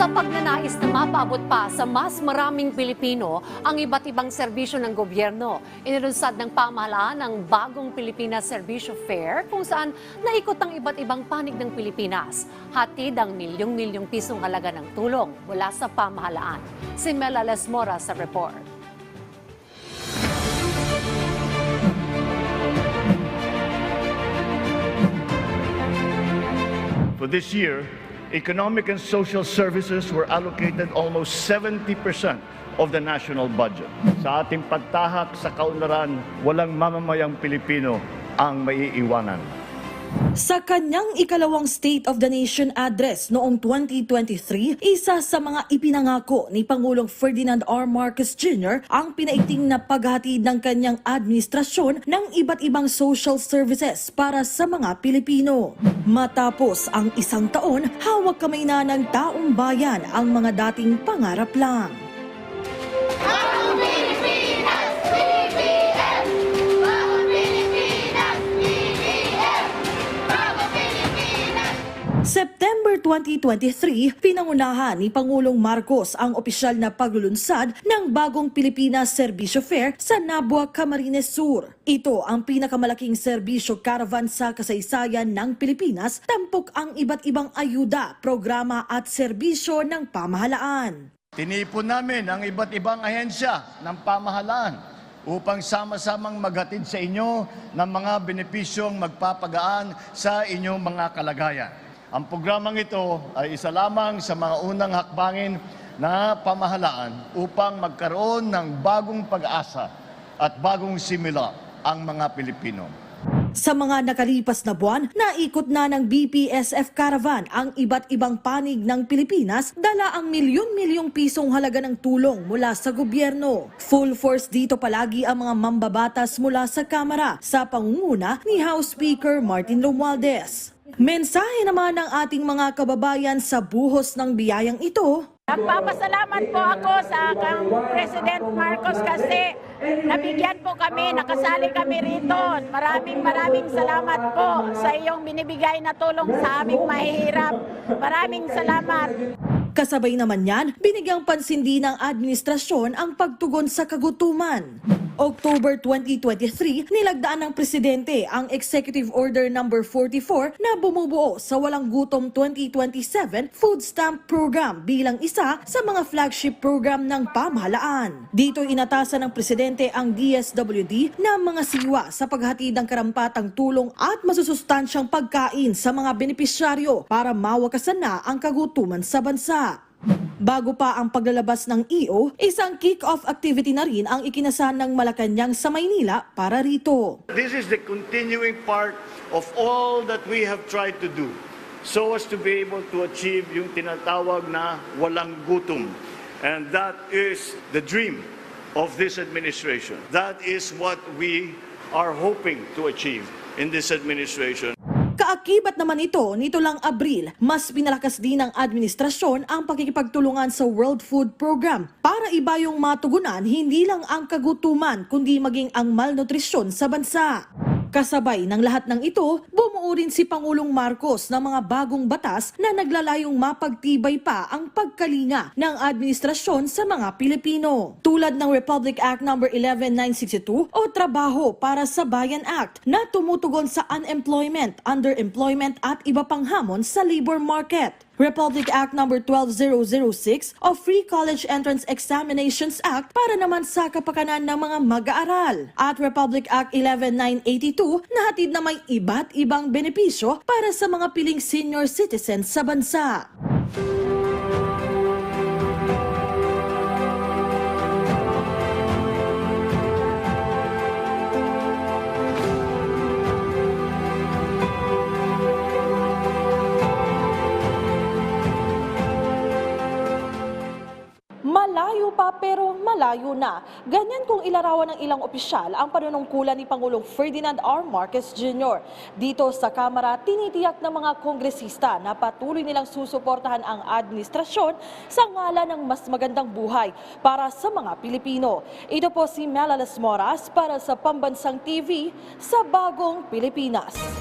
Sa pagnanais na mapaabot pa sa mas maraming Pilipino ang iba't ibang serbisyo ng gobyerno, inilunsad ng pamahalaan ang bagong Pilipinas Serbisyo Fair kung saan naikot ang iba't ibang panig ng Pilipinas. Hatid ang milyong-milyong pisong halaga ng tulong mula sa pamahalaan. Si Mela Lesmora sa report. For this year, economic and social services were allocated almost 70% of the national budget. Sa ating pagtahak sa kaunlaran, walang mamamayang Pilipino ang maiiwanan. Sa kanyang ikalawang State of the Nation address noong 2023, isa sa mga ipinangako ni Pangulong Ferdinand R. Marcos Jr. ang pinaigting na paghatid ng kanyang administrasyon ng iba't ibang social services para sa mga Pilipino. Matapos ang isang taon, hawak kamay na ng taong bayan ang mga dating pangarap lang. 2023, pinangunahan ni Pangulong Marcos ang opisyal na paglulunsad ng bagong Pilipinas Serbisyo Fair sa Nabua, Camarines Sur. Ito ang pinakamalaking serbisyo caravan sa kasaysayan ng Pilipinas, tampok ang iba't ibang ayuda, programa at serbisyo ng pamahalaan. Tinipon namin ang iba't ibang ahensya ng pamahalaan upang sama-samang maghatid sa inyo ng mga benepisyong magpapagaan sa inyong mga kalagayan. Ang programang ito ay isa lamang sa mga unang hakbangin na pamahalaan upang magkaroon ng bagong pag-asa at bagong simula ang mga Pilipino. Sa mga nakalipas na buwan, naikot na ng BPSF Caravan ang iba't ibang panig ng Pilipinas, dala ang milyon-milyong pisong halaga ng tulong mula sa gobyerno. Full force dito palagi ang mga mambabatas mula sa Kamara sa pangunguna ni House Speaker Martin Romualdez. Mensahe naman ng ating mga kababayan sa buhos ng biyayang ito, Nagpapasalamat po ako sa kang President Marcos kasi nabigyan po kami, nakasali kami rito. Maraming maraming salamat po sa iyong binibigay na tulong sa aming mahihirap. Maraming salamat. Kasabay naman yan, binigyang pansin din ng administrasyon ang pagtugon sa kagutuman. October 2023, nilagdaan ng presidente ang Executive Order No. 44 na bumubuo sa Walang Gutom 2027 Food Stamp Program bilang isa sa mga flagship program ng pamahalaan. Dito inatasan ng presidente ang DSWD na mga siwa sa paghatid ng karampatang tulong at masusustansyang pagkain sa mga benepisyaryo para mawakasan na ang kagutuman sa bansa. Bago pa ang paglalabas ng EO, isang kick-off activity na rin ang ikinasan ng Malacanang sa Maynila para rito. This is the continuing part of all that we have tried to do so as to be able to achieve yung tinatawag na walang gutom. And that is the dream of this administration. That is what we are hoping to achieve in this administration. Kaakibat naman ito, nito lang Abril, mas pinalakas din ng administrasyon ang pakikipagtulungan sa World Food Program para iba yung matugunan hindi lang ang kagutuman kundi maging ang malnutrisyon sa bansa. Kasabay ng lahat ng ito, bumuo rin si Pangulong Marcos ng mga bagong batas na naglalayong mapagtibay pa ang pagkalinga ng administrasyon sa mga Pilipino. Tulad ng Republic Act No. 11962 o Trabaho para sa Bayan Act na tumutugon sa unemployment, underemployment at iba pang hamon sa labor market. Republic Act No. 12006 o Free College Entrance Examinations Act para naman sa kapakanan ng mga mag-aaral. At Republic Act 11982 na hatid na may iba't ibang benepisyo para sa mga piling senior citizens sa bansa. Pero malayo na. Ganyan kung ilarawan ng ilang opisyal ang panunungkulan ni Pangulong Ferdinand R. Marcos Jr. Dito sa Kamara, tinitiyak ng mga kongresista na patuloy nilang susuportahan ang administrasyon sa ngalan ng mas magandang buhay para sa mga Pilipino. Ito po si Mela Las Moras para sa Pambansang TV sa Bagong Pilipinas.